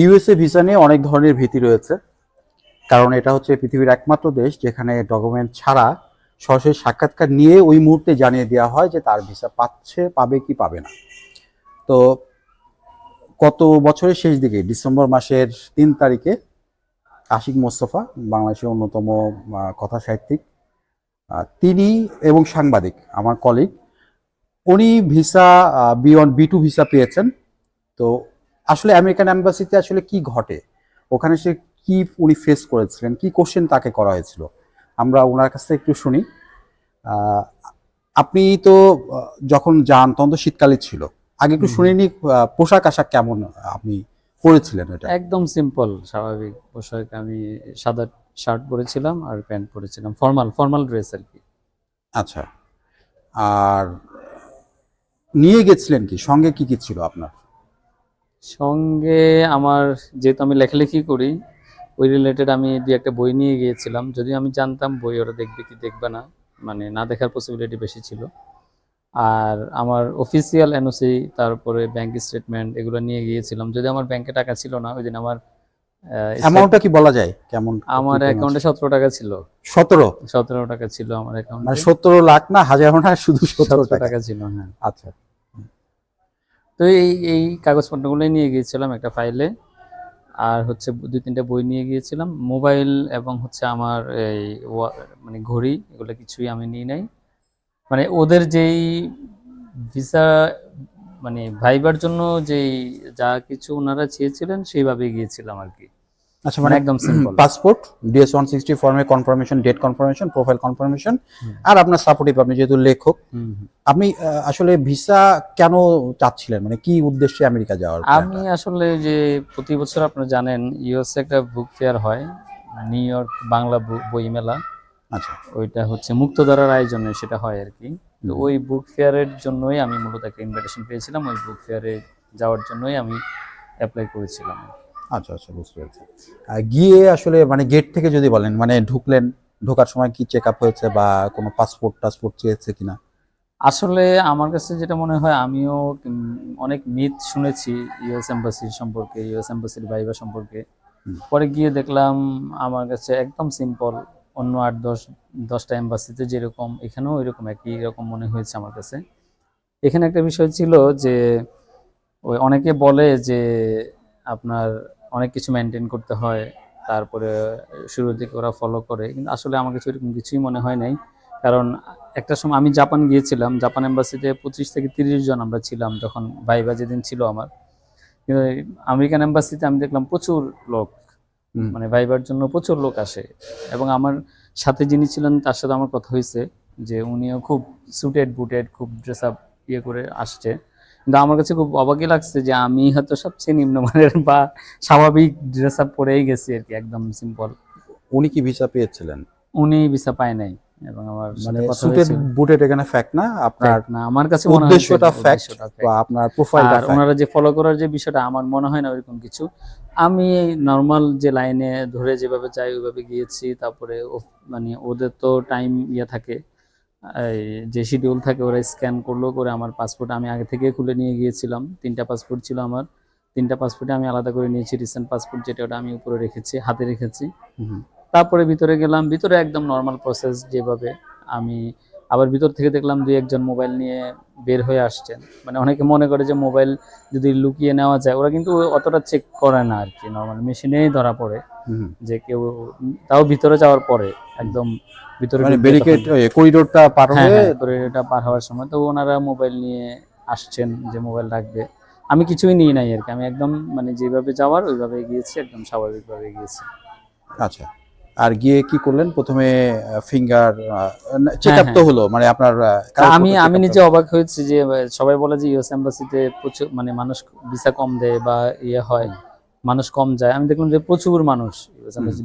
USA visa নিয়ে অনেক ধরনের ভীতি রয়েছে। কারণ এটা হচ্ছে পৃথিবীর একমাত্র দেশ যেখানে ডকুমেন্ট ছাড়া সরাসরি সাক্ষাৎকার নিয়ে ওই মুহূর্তে জানিয়ে দেওয়া হয় যে তার ভিসা পাচ্ছে, পাবে কি পাবে না। তো গত বছরের শেষ দিকে, ডিসেম্বর মাসের তিন তারিখে আশিক মোস্তফা, বাংলাদেশের অন্যতম কথা সাহিত্যিক তিনি এবং সাংবাদিক, আমার কলিগ উনি visa B one B two visa পেয়েছেন। তো আসলে আমেরিকান অ্যাম্বাসিতে আসলে কি ঘটে? ওখানে সে কি উনি ফেস করেছিলেন? কি কোশ্চেন তাকে করা হয়েছিল? আমরা ওনার কাছ থেকে একটু শুনি। আপনি তো যখন যান তখন তো শীতকালে ছিল। আগে একটু। শুনে নি পোশাক আশাক কেমন আপনি পরেছিলেন এটা একদম সিম্পল স্বাভাবিক পোশাক আমি সাদা শার্ট পরেছিলাম আর প্যান্ট পরেছিলাম। ফর্মাল ফর্মাল ড্রেস আর কি। আচ্ছা। আর নিয়ে গেছিলেন কি? সঙ্গে কি কি ছিল আপনার? সঙ্গে আমার যেহেতু আমি লেখালেখি করি ওই রিলেটেড আমি দুই একটা বই নিয়ে গিয়েছিলাম। যদিও আমি জানতাম বই ওরা দেখবে কি দেখবে না মানে না দেখার পসিবিলিটি বেশি ছিল। আর আমার অফিসিয়াল এনওসি তারপরে ব্যাংক স্টেটমেন্ট এগুলো নিয়ে গিয়েছিলাম। যদি আমার ব্যাংকে টাকা ছিল না ওই দিন আমার অ্যামাউন্টটা কি বলা যায়? কেমন আমার অ্যাকাউন্টে সতেরো টাকা ছিল। সতেরো? সতেরো টাকা ছিল আমার মানে অ্যাকাউন্টে সতেরো লাখ না হাজার না শুধু সতেরো সতেরো টাকা। টাকা ছিল হ্যাঁ। আচ্ছা। তো এই এই কাগজপত্রগুলো নিয়ে গিয়েছিলাম একটা ফাইলে আর হচ্ছে দুই, তিনটা বই নিয়ে গিয়েছিলাম। মোবাইল এবং হচ্ছে আমার এই মানে ঘড়ি, এগুলো কিছুই আমি নিই নাই। মানে ওদের যেই ভিসা মানে ভাইবার জন্য যেই যা কিছু ওনারা চেয়েছিলেন সেইভাবে গিয়েছিলাম আর কি। আচ্ছা মানে মানে একদম simple passport DS one sixty ফর্মে confirmation date confirmation profile confirmation আর আপনার সাপোর্টিভ আপনি যেহেতু লেখক আপনি আসলে ভিসা কেন চাচ্ছিলেন? মানে কি উদ্দেশ্যে আমেরিকা যাওয়ার আমি আসলে যে প্রতি বছর আপনারা জানেন ইউএস একটা বুক ফেয়ার হয় নিউ ইয়র্ক বাংলা বই মেলা আচ্ছা। ওইটা হচ্ছে মুক্তধারার আয়োজনে সেটা হয় আর কি। তো ওই বুক ফেয়ারের জন্যই আমি মূলত একটা ইনভিটেশন পেয়েছিলাম ওই বুক ফেয়ারে যাওয়ার জন্যই আমি অ্যাপ্লাই করেছিলাম। আচ্ছা আচ্ছা বুঝতে পেরেছি। গিয়ে আসলে মানে গেট থেকে যদি বলেন মানে ঢুকলেন ঢোকার সময় কি চেক আপ হয়েছে বা কোনো পাসপোর্ট টাসপোর্ট চেয়েছে কিনা? আসলে আমার কাছে যেটা মনে হয় আমিও অনেক মিথ শুনেছি ইউএস এম্বাসির সম্পর্কে ইউএস এম্বাসির ভাইবা সম্পর্কে। পরে গিয়ে দেখলাম আমার কাছে একদম সিম্পল অন্য আট দশ দশটা এম্বাসিতে যেরকম এখানেও এরকম একই রকম মনে হয়েছে আমার কাছে। এখানে একটা বিষয় ছিল যে ওই অনেকে বলে যে আপনার অনেক কিছু মেনটেন করতে হয় তারপরে শুরুর দিকে ওরা ফলো করে। কিন্তু আসলে আমার কাছে এরকম কিছুই মনে হয় নাই। কারণ একটা সময় আমি জাপান গিয়েছিলাম জাপান এম্বাসিতে পঁচিশ থেকে তিরিশ জন আমরা ছিলাম যখন ভাইবা যেদিন ছিল আমার। কিন্তু আমেরিকান এম্বাসিতে আমি দেখলাম প্রচুর লোক মানে ভাইবার জন্য প্রচুর লোক আসে। এবং আমার সাথে যিনি ছিলেন তার সাথে আমার কথা হয়েছে যে উনিও খুব সুটেড বুটেড খুব ড্রেস আপ ইয়ে করে আসছে। কিন্তু আমার কাছে খুব অবাকই লাগছে যে আমি হয়তো সবচেয়ে নিম্নমানের বা স্বাভাবিক ড্রেস আপ পরেই গেছি আর কি একদম সিম্পল উনি কি ভিসা পেয়েছিলেন? উনি ভিসা পায় নাই এবং আমার মানে হয়েছিল। বুটেড এখানে ফ্যাক্ট না? আপনার না আমার কাছে মনে উদ্দেশ্যটা ফ্যাক্ট বা আপনার প্রোফাইলটা আর ওনারা যে ফলো করার যে বিষয়টা আমার মনে হয় না ওইরকম কিছু। আমি নর্মাল যে লাইনে ধরে যেভাবে চাই ওইভাবে গিয়েছি তারপরে মানে ওদের তো টাইম ইয়ে থাকে। এই যে শিডিউল থাকে ওরা স্ক্যান করল করে আমার পাসপোর্ট আমি আগে থেকে খুলে নিয়ে গিয়েছিলাম। তিনটা পাসপোর্ট ছিল আমার। তিনটা পাসপোর্টে আমি আলাদা করে নিয়েছি রিসেন্ট পাসপোর্ট যেটা ওটা আমি উপরে রেখেছি হাতে রেখেছি। তারপরে ভিতরে গেলাম ভিতরে একদম নর্মাল প্রসেস যেভাবে আমি আবার ভিতর থেকে দেখলাম দুই একজন মোবাইল নিয়ে বের হয়ে আসছেন। মানে অনেকে মনে করে যে মোবাইল যদি লুকিয়ে নেওয়া যায় ওরা কিন্তু অতটা চেক করে না আর কি নর্মাল মেশিনেই ধরা পড়ে। যে কেউ তাও ভিতরে যাওয়ার পরে একদম ভিতরে মানে ব্যারিকেড করিডোরটা পার হ্যাঁ হয়ে হ্যাঁ করিডোরটা পার হওয়ার সময় তো ওনারা মোবাইল নিয়ে আসছেন যে মোবাইল রাখবে। আমি কিছুই নিই নাই আর কি। আমি একদম মানে যেভাবে যাওয়ার ওইভাবে গিয়েছি একদম স্বাভাবিকভাবে গিয়েছি। আচ্ছা। আর গিয়ে কি করলেন? প্রথমে ফিঙ্গার হ্যাঁ, তো হলো মানে আপনার আমি আমি নিজে অবাক হয়েছি যে সবাই বলে যে ইউএস এম্বাসিতে প্রচুর মানে মানুষ ভিসা কম দেয় বা ইয়ে হয়। মানুষ কম যায়। আমি দেখলাম যে প্রচুর মানুষ।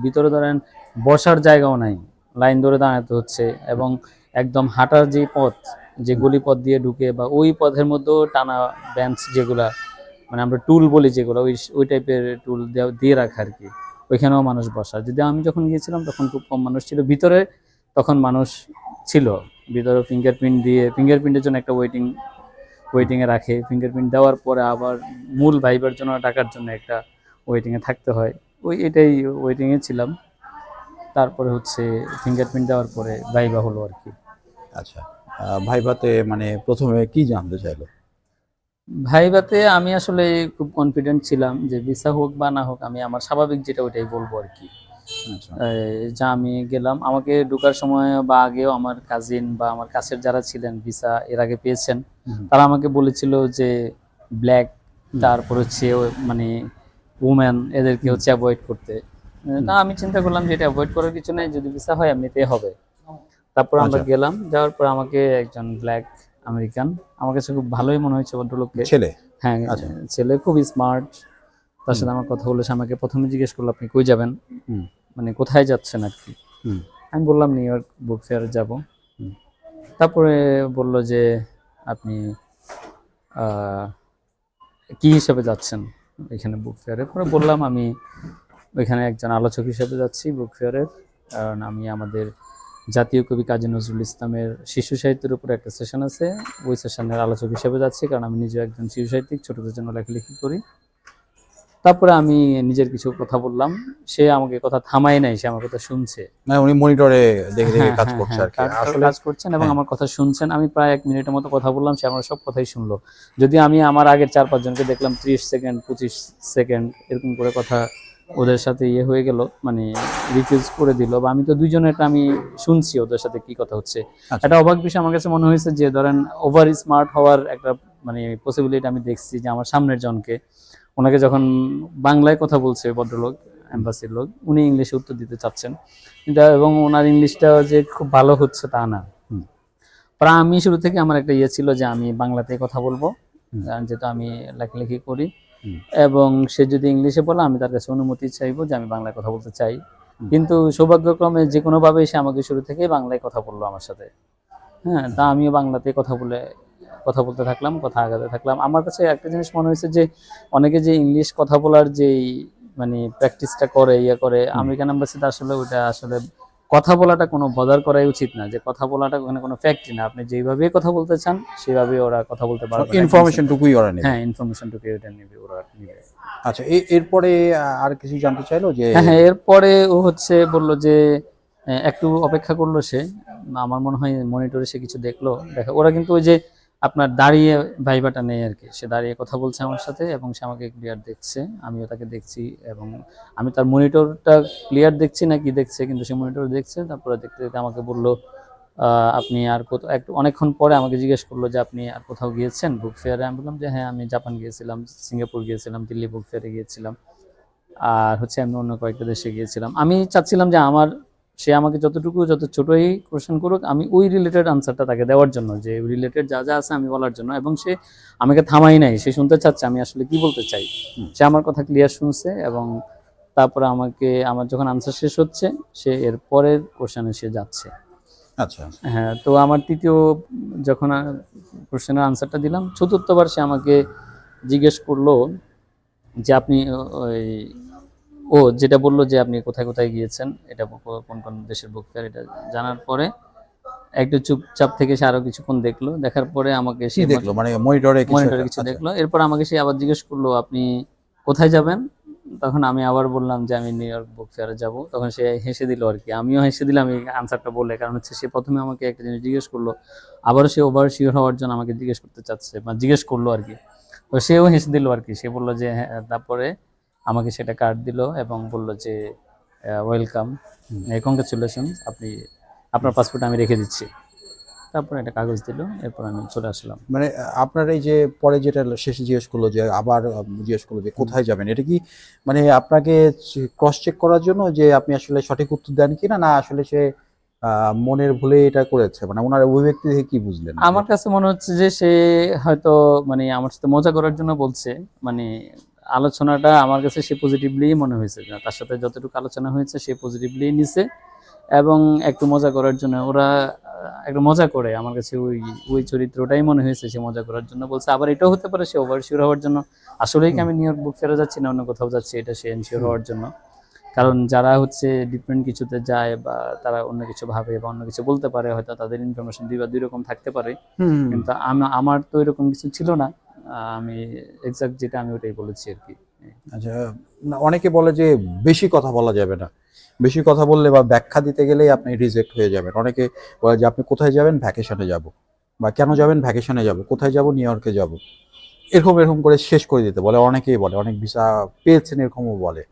ভিতরে ধরেন বসার জায়গাও নাই। লাইন ধরে দাঁড়াতে হচ্ছে এবং একদম হাঁটার যে পথ যে গলি পথ দিয়ে ঢুকে বা ওই পথের মধ্যেও টানা বেঞ্চ যেগুলা মানে আমরা টুল বলি যেগুলো ওই ওই টাইপের টুল দিয়ে রাখা আর কি। ওইখানেও মানুষ বসা। যদি আমি যখন গিয়েছিলাম তখন খুব কম মানুষ ছিল। ভিতরে তখন মানুষ ছিল। ভিতরে ফিঙ্গারপ্রিন্ট দিয়ে ফিঙ্গারপ্রিন্টের জন্য একটা ওয়েটিং ওয়েটিংয়ে রাখে। ফিঙ্গারপ্রিন্ট দেওয়ার পরে আবার মূল ভাইবার জন্য ডাকার জন্য একটা ওয়েটিংয়ে থাকতে হয়। ওই এটাই ওয়েটিংয়ে ছিলাম। তারপরে হচ্ছে ফিঙ্গারপ্রিন্ট দেওয়ার পরে ভাইবা হলো আর কি। আচ্ছা ভাইভাতে মানে প্রথমে কি জানতে চাইলো? ভাইবাতে আমি আসলে খুব কনফিডেন্ট ছিলাম যে ভিসা হোক বা না হোক আমি আমার স্বাভাবিক যেটা ওইটাই বলব আর কি। আচ্ছা। যা আমি গেলাম আমাকে ঢুকার সময় বা আগেও আমার কাজিন বা আমার কাছের যারা ছিলেন ভিসা এর আগে পেয়েছেন তারা আমাকে বলেছিল যে ব্ল্যাক তারপর হচ্ছে মানে উম্যান এদেরকে হচ্ছে অ্যাভয়েড করতে না আমি চিন্তা করলাম যে এটা অ্যাভয়েড করার কিছু নেই যদি ভিসা হয় এমনিতেই হবে তারপর আমরা আচ্ছা। গেলাম যাওয়ার পর আমাকে একজন ব্ল্যাক আমেরিকান আমার কাছে খুব ভালোই মনে হয়েছে ভদ্রলোককে ছেলে হ্যাঁ আচ্ছা। ছেলে খুব স্মার্ট তার সাথে আমার কথা বলে সে আমাকে প্রথমে জিজ্ঞেস করল আপনি কই যাবেন। মানে কোথায় যাচ্ছেন আর কি। আমি বললাম নিউ ইয়র্ক বুক ফেয়ারে যাব। তারপরে বলল যে আপনি কি হিসাবে যাচ্ছেন এখানে বুক ফেয়ারে পরে বললাম আমি ওইখানে একজন আলোচক হিসেবে যাচ্ছি বুক ফেয়ারের কারণ আমি আমাদের জাতীয় কবি কাজী নজরুল ইসলামের শিশু সাহিত্যের উপর একটা সেশন আছে। ওই সেশনের আলোচক হিসেবে যাচ্ছি, কারণ আমি নিজে একজন শিশু সাহিত্যিক, ছোটদের জন্য লেখালেখি করি। তারপরে আমি নিজের কিছু কথা বললাম। সে আমাকে কথা থামাই নাই সে আমার কথা শুনছে। মানে উনি মনিটরে দেখে দেখে হ্যাঁ, কাজ হ্যাঁ, করছে হ্যাঁ, আর কি। কাজ- আসলে কাজ করছেন এবং। আমার কথা শুনছেন। আমি প্রায় এক মিনিটের মতো কথা বললাম সে আমার সব কথাই শুনলো। যদি আমি আমার আগের চার পাঁচজনকে দেখলাম ত্রিশ সেকেন্ড পঁচিশ সেকেন্ড এরকম করে কথা ওদের সাথে ইয়ে হয়ে গেল মানে রিফিউজ করে দিল বা আমি তো দুইজনেরটা আমি শুনছি ওদের সাথে কি কথা হচ্ছে। আচ্ছা। একটা অবাক বিষয় আমার কাছে মনে হয়েছে যে ধরেন ওভার স্মার্ট হওয়ার একটা মানে পসিবিলিটি আমি দেখছি যে আমার সামনের জনকে ওনাকে যখন বাংলায় কথা বলছে ভদ্রলোক অ্যাম্বাসির লোক উনি ইংলিশে উত্তর দিতে চাচ্ছেন। কিন্তু এবং ওনার ইংলিশটা যে খুব ভালো হচ্ছে তা না। প্রায় আমি শুরু থেকে আমার একটা ইয়ে ছিল যে আমি বাংলাতে কথা বলব যেহেতু আমি লেখালেখি করি। এবং সে যদি ইংলিশে বলে আমি তার কাছে অনুমতি চাইব যে আমি বাংলায় কথা বলতে চাই। কিন্তু সৌভাগ্যক্রমে যে কোনোভাবে সে আমাকে শুরু থেকেই বাংলায় কথা বলল আমার সাথে। হ্যাঁ তা আমিও বাংলাতে কথা বলে কথা বলতে থাকলাম কথা আগাতে থাকলাম। আমার কাছে একটা জিনিস মনে হয়েছে যে অনেকে যে ইংলিশ কথা বলার যেই মানে প্র্যাকটিসটা করে ইয়ে করে আমেরিকান এম্বাসিতে আসলে ওটা আসলে কথা বলাটা কোনো বদার করাই উচিত না যে কথা বলাটা ওখানে কোনো ফ্যাক্টরি না। আপনি যেইভাবে কথা বলতে চান সেভাবে ওরা কথা বলতে পারবে ইনফরমেশন টুকুই ওরা নেবে? হ্যাঁ ইনফরমেশনটুকু ওটা নেবে ওরা নেবে। আচ্ছা এরপরে আর কিছু জানতে চাইলো যে হ্যাঁ হ্যাঁ এরপরে ও হচ্ছে বলল যে একটু অপেক্ষা করল সে। আমার মনে হয় মনিটরে সে কিছু দেখল। দেখা ওরা কিন্তু ওই যে আপনার দাঁড়িয়ে ভাইবাটা নেই আর কি। সে দাঁড়িয়ে কথা বলছে আমার সাথে এবং সে আমাকে ক্লিয়ার দেখছে। আমিও তাকে দেখছি এবং আমি তার মনিটরটা ক্লিয়ার দেখছি না কি দেখছে, কিন্তু সে মনিটর দেখছে। তারপরে দেখতে দেখতে আমাকে বলল আপনি আর কোথাও একটু অনেকক্ষণ পরে আমাকে জিজ্ঞেস করল যে, আপনি আর কোথাও গিয়েছেন বুক ফেয়ারে আমি বললাম যে হ্যাঁ আমি জাপান গিয়েছিলাম, সিঙ্গাপুর গিয়েছিলাম, দিল্লি বুক ফেয়ারে গিয়েছিলাম। আর হচ্ছে আমি অন্য কয়েকটা দেশে গিয়েছিলাম। আমি চাচ্ছিলাম যে, আমার সে আমাকে যতটুকু যত ছোটই কোশ্চেন করুক আমি ওই রিলেটেড আনসারটা তাকে দেওয়ার জন্য যে রিলেটেড যা যা আছে আমি বলার জন্য। এবং সে আমাকে থামাই নাই সে শুনতে চাচ্ছে আমি আসলে কি বলতে চাই। সে আমার কথা ক্লিয়ার শুনছে এবং তারপরে আমাকে আমার যখন আনসার শেষ হচ্ছে সে এর পরের কোশ্চেনে সে যাচ্ছে। আচ্ছা। হ্যাঁ তো আমার তৃতীয় যখন কোশ্চেনের আনসারটা দিলাম চতুর্থবার সে আমাকে জিজ্ঞেস করল যে আপনি ওই ও যেটা বলল যে আপনি কোথায় কোথায় গিয়েছেন এটা কোন কোন দেশের বুক ফেয়ার এটা জানার পরে একটু চুপচাপ থেকে সে আরও কিছুক্ষণ দেখল দেখার পরে আমাকে সে দেখল? মানে মনিটরে মনিটরে কিছু আচ্ছা। দেখল এরপর আমাকে সে আবার জিজ্ঞেস করল আপনি কোথায় যাবেন? তখন আমি আবার বললাম যে আমি নিউ ইয়র্ক বুক ফেয়ারে যাব। তখন সে হেসে দিল আর কি। আমিও হেসে দিলাম এই আনসারটা বলে কারণ হচ্ছে সে প্রথমে আমাকে একটা জিনিস জিজ্ঞেস করল আবারও সে ওভার শিওর হওয়ার জন্য আমাকে জিজ্ঞেস করতে চাচ্ছে বা জিজ্ঞেস করল আর কি। তো সেও হেসে দিল আর কি। সে বলল যে হ্যাঁ তারপরে আমাকে সেটা কার্ড দিল এবং বলল যে ওয়েলকাম কংগ্রেচুলেশন আপনি আপনার পাসপোর্ট আমি রেখে দিচ্ছি। তারপরে একটা কাগজ দিল এরপর আমি চলে আসলাম। মানে আপনার এই যে পরে যেটা শেষে জিজ্ঞেস করল যে আবার জিজ্ঞেস করল যে কোথায় যাবেন এটা কি মানে আপনাকে ক্রস চেক করার জন্য যে আপনি আসলে সঠিক উত্তর দেন কিনা না আসলে সে মনের ভুলে এটা করেছে? মানে ওনার অভিব্যক্তি থেকে কি বুঝলেন? আমার কাছে মনে হচ্ছে যে সে হয়তো মানে আমার সাথে মজা করার জন্য বলছে মানে আলোচনাটা আমার কাছে সে পজিটিভলি মনে হয়েছে তার সাথে যতটুকু আলোচনা হয়েছে সে পজিটিভলি নিছে এবং একটু মজা করার জন্য ওরা একটু মজা করে আমার কাছে ওই ওই চরিত্রটাই মনে হয়েছে সে মজা করার জন্য বলছে আবার এটাও হতে পারে সে ওভারশিওর হওয়ার জন্য। আসলেই কি আমি নিউ ইয়র্ক বুক ফেরা যাচ্ছি না অন্য কোথাও যাচ্ছি এটা সে এনশিওর হওয়ার জন্য। কারণ যারা হচ্ছে ডিফারেন্ট কিছুতে যায় বা তারা অন্য কিছু ভাবে বা অন্য কিছু বলতে পারে হয়তো তাদের ইনফরমেশন দুই বা দুই রকম থাকতে পারে। কিন্তু আমার তো এরকম কিছু ছিল না। আমি এক্সাক্ট যেটা আমি ওটাই বলেছি আর কি। আচ্ছা না, অনেকে বলে যে বেশি কথা বলা যাবে না। বেশি কথা বললে বা ব্যাখ্যা দিতে গেলেই আপনি রিজেক্ট হয়ে যাবেন। অনেকে বলে যে আপনি কোথায় যাবেন? ভ্যাকেশনে যাব। বা কেন যাবেন? ভ্যাকেশনে যাব। কোথায় যাব? নিউ ইয়র্কে যাব। এরকম এরকম করে শেষ করে দিতে বলে। অনেকেই বলে অনেক ভিসা পেয়েছেন এরকমও বলে।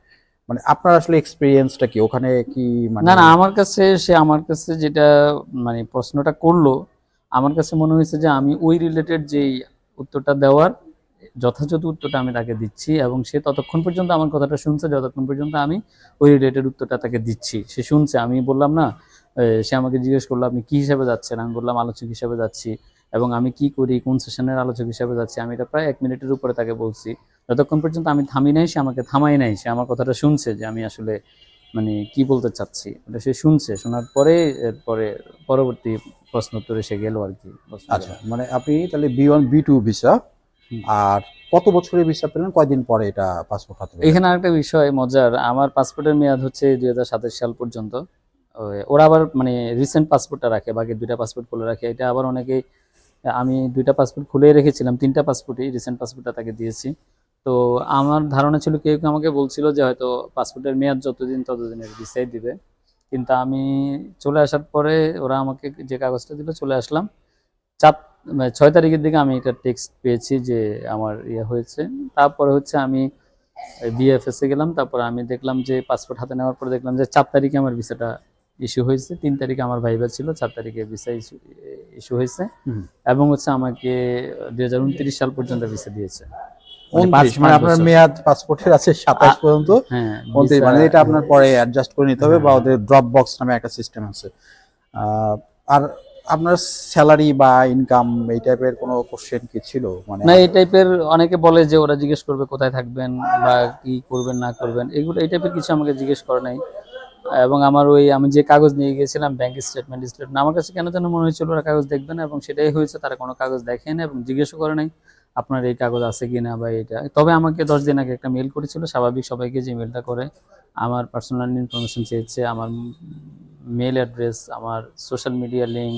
মানে আপনার আসলে এক্সপিরিয়েন্সটা কি? ওখানে কি মানে না না আমার কাছে সে আমার কাছে যেটা মানে প্রশ্নটা করল আমার কাছে মনে হয়েছে যে আমি ওই রিলেটেড যেই উত্তরটা দেওয়ার যথাযথ উত্তরটা আমি তাকে দিচ্ছি এবং সে ততক্ষণ পর্যন্ত আমার কথাটা শুনছে, যতক্ষণ পর্যন্ত আমি ওই রিলেটেড উত্তরটা তাকে দিচ্ছি। সে শুনছে, আমি বললাম, না সে আমাকে জিজ্ঞেস করল, আপনি কি হিসাবে যাচ্ছেন? আমি বললাম, আলোচক হিসাবে যাচ্ছি এবং আমি কি করি, কোন সেশনের আলোচক হিসাবে যাচ্ছি? আমি এটা প্রায় এক মিনিটের উপরে তাকে বলছি। যতক্ষণ পর্যন্ত আমি থামি নাই, সে আমাকে থামাই নাই, সে আমার কথাটা শুনছে যে আমি আসলে মানে কি বলতে চাচ্ছি? ওটা সে শুনছে শোনার পরে এরপরে পরবর্তী প্রশ্ন উত্তরে সে গেল আর কি। আচ্ছা মানে আপনি তাহলে B one B two visa আর কত বছরের ভিসা পেলেন? কয়দিন পরে এটা পাসপোর্ট হাতে? এখানে আরেকটা বিষয় মজার আমার পাসপোর্টের মেয়াদ হচ্ছে দুই হাজার সাতাশ সাল পর্যন্ত। ওরা আবার মানে রিসেন্ট পাসপোর্টটা রাখে বাকি দুইটা পাসপোর্ট খুলে রাখে। এটা আবার অনেকেই আমি দুইটা পাসপোর্ট খুলে রেখেছিলাম তিনটা পাসপোর্টই রিসেন্ট পাসপোর্টটা তাকে দিয়েছি। তো আমার ধারণা ছিল কেউ কেউ আমাকে বলছিল যে হয়তো পাসপোর্টের মেয়াদ যতদিন ততদিনের ভিসাই দিবে। কিন্তু আমি চলে আসার পরে ওরা আমাকে যে কাগজটা দিল চলে আসলাম। চার মানে ছয় তারিখের দিকে আমি এটা টেক্সট পেয়েছি যে আমার ইয়ে হয়েছে। তারপরে হচ্ছে আমি বিএফএস এ গেলাম। তারপরে আমি দেখলাম যে পাসপোর্ট হাতে নেওয়ার পরে দেখলাম যে চার তারিখে আমার ভিসাটা ইস্যু হয়েছে। তিন তারিখে আমার ভাইবা ছিল চার তারিখে ভিসা ইস্যু ইস্যু হয়েছে। এবং হচ্ছে আমাকে দুই হাজার উনত্রিশ সাল পর্যন্ত ভিসা দিয়েছে। মানে পাঁচ- উনত্রিশ মানে আপনার মেয়াদ পাসপোর্টের আছে সাতাশ আ- পর্যন্ত। হ্যাঁ উনত্রিশ visa- মানে এটা আপনার পরে অ্যাডজাস্ট করে নিতে হবে বা হ্যাঁ। ওদের ড্রপ বক্স নামে একটা সিস্টেম আছে। আর আপনার স্যালারি বা ইনকাম এই টাইপের কোনো কোশ্চেন কি ছিল? মানে না এই টাইপের অনেকে বলে যে ওরা জিজ্ঞেস করবে কোথায় থাকবেন বা কি করবেন না করবেন। এগুলো এই টাইপের কিছু আমাকে জিজ্ঞেস করে নাই। এবং আমার ওই আমি যে কাগজ নিয়ে গিয়েছিলাম ব্যাংক স্টেটমেন্ট স্টেটমেন্ট আমার কাছে কেন যেন মনে হয়েছিল ওরা কাগজ দেখবে না এবং সেটাই হয়েছে তারা কোনো কাগজ দেখে না এবং জিজ্ঞেসও করে নাই। আপনার এই কাগজ আছে কি না বা এটা। তবে আমাকে দশ দিন আগে একটা মেল করেছিল স্বাভাবিক সবাইকে যে মেলটা করে আমার পার্সোনাল ইনফরমেশন চেয়েছে আমার মেল অ্যাড্রেস আমার সোশ্যাল মিডিয়া লিঙ্ক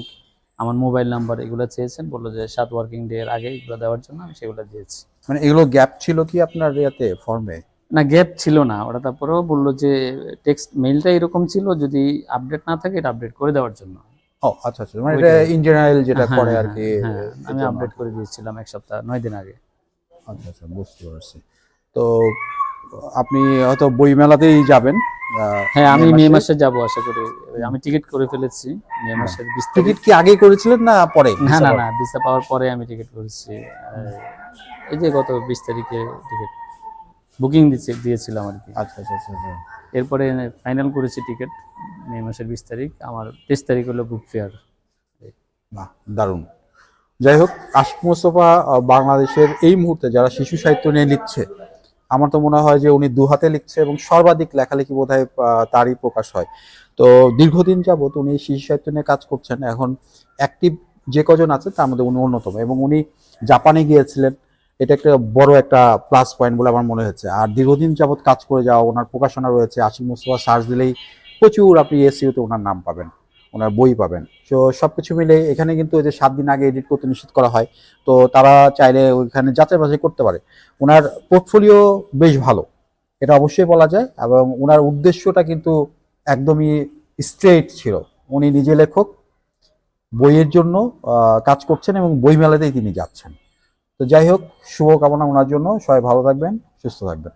আমার মোবাইল নাম্বার এগুলো চেয়েছেন বলল যে সাত ওয়ার্কিং ডে এর আগে এগুলো দেওয়ার জন্য আমি সেগুলো দিয়েছি। মানে এগুলো গ্যাপ ছিল কি আপনার ইয়াতে ফর্মে না গ্যাপ ছিল না ওরা তারপরেও বলল যে টেক্সট মেইলটা এরকম ছিল যদি আপডেট না থাকে এটা আপডেট করে দেওয়ার জন্য। ও আচ্ছা আচ্ছা। মানে এটা ইন জেনারেল যেটা হ্যাঁ, করে আর হ্যাঁ, কি হ্যাঁ, আমি আপডেট করে দিয়েছিলাম এক সপ্তাহ নয় দিন আগে। আচ্ছা আচ্ছা বুঝতে পারছি। তো আপনি হয়তো বই মেলাতেই যাবেন হ্যাঁ আমি মে মাসে? যাব আশা করি। আমি টিকিট করে ফেলেছি মে মাসের বিশ টিকিট কি আগেই করেছিলেন না পরে? না না না ভিসা পাওয়ার পরে আমি টিকিট করেছি। এই যে গত বিশ তারিখে টিকিট বুকিং দিয়েছিলাম আর কি আচ্ছা আচ্ছা আচ্ছা আচ্ছা। এরপরে ফাইনাল করেছি টিকিট, মে মাসের বিশ তারিখ। আমার তেইশ তারিখ হলো বুক ফেয়ার বাহ, দারুণ। যাই হোক আশিক মোস্তফা বাংলাদেশের এই মুহূর্তে যারা শিশু সাহিত্য নিয়ে লিখছে, আমার তো মনে হয় যে উনি দু হাতে লিখছে এবং সর্বাধিক লেখালেখি বোধ হয় তারই প্রকাশ হয়। তো দীর্ঘদিন যাবৎ উনি শিশু সাহিত্য নিয়ে কাজ করছেন। এখন অ্যাক্টিভ যে কজন আছে, তার মধ্যে উনি অন্যতম এবং উনি জাপানে গিয়েছিলেন। এটা একটা বড় একটা প্লাস পয়েন্ট বলে আমার মনে হচ্ছে আর দীর্ঘদিন যাবৎ কাজ করে যাওয়া, ওনার প্রকাশনা রয়েছে, আশিক মোস্তফা সার্চ দিলেই প্রচুর আপনি এসিওতে ওনার নাম পাবেন, ওনার বই পাবেন। তো সব কিছু মিলে এখানে কিন্তু ওই যে সাত দিন আগে এডিট করতে নিষেধ করা হয়, তো তারা চাইলে ওইখানে যাচাই বাছাই করতে পারে। ওনার পোর্টফোলিও বেশ ভালো, এটা অবশ্যই বলা যায়, এবং ওনার উদ্দেশ্যটা কিন্তু একদমই স্ট্রেট ছিল। উনি নিজে লেখক, বইয়ের জন্য কাজ করছেন এবং বই মেলাতেই তিনি যাচ্ছেন। তো যাই হোক শুভকামনা ওনার জন্য। সবাই ভালো থাকবেন সুস্থ থাকবেন।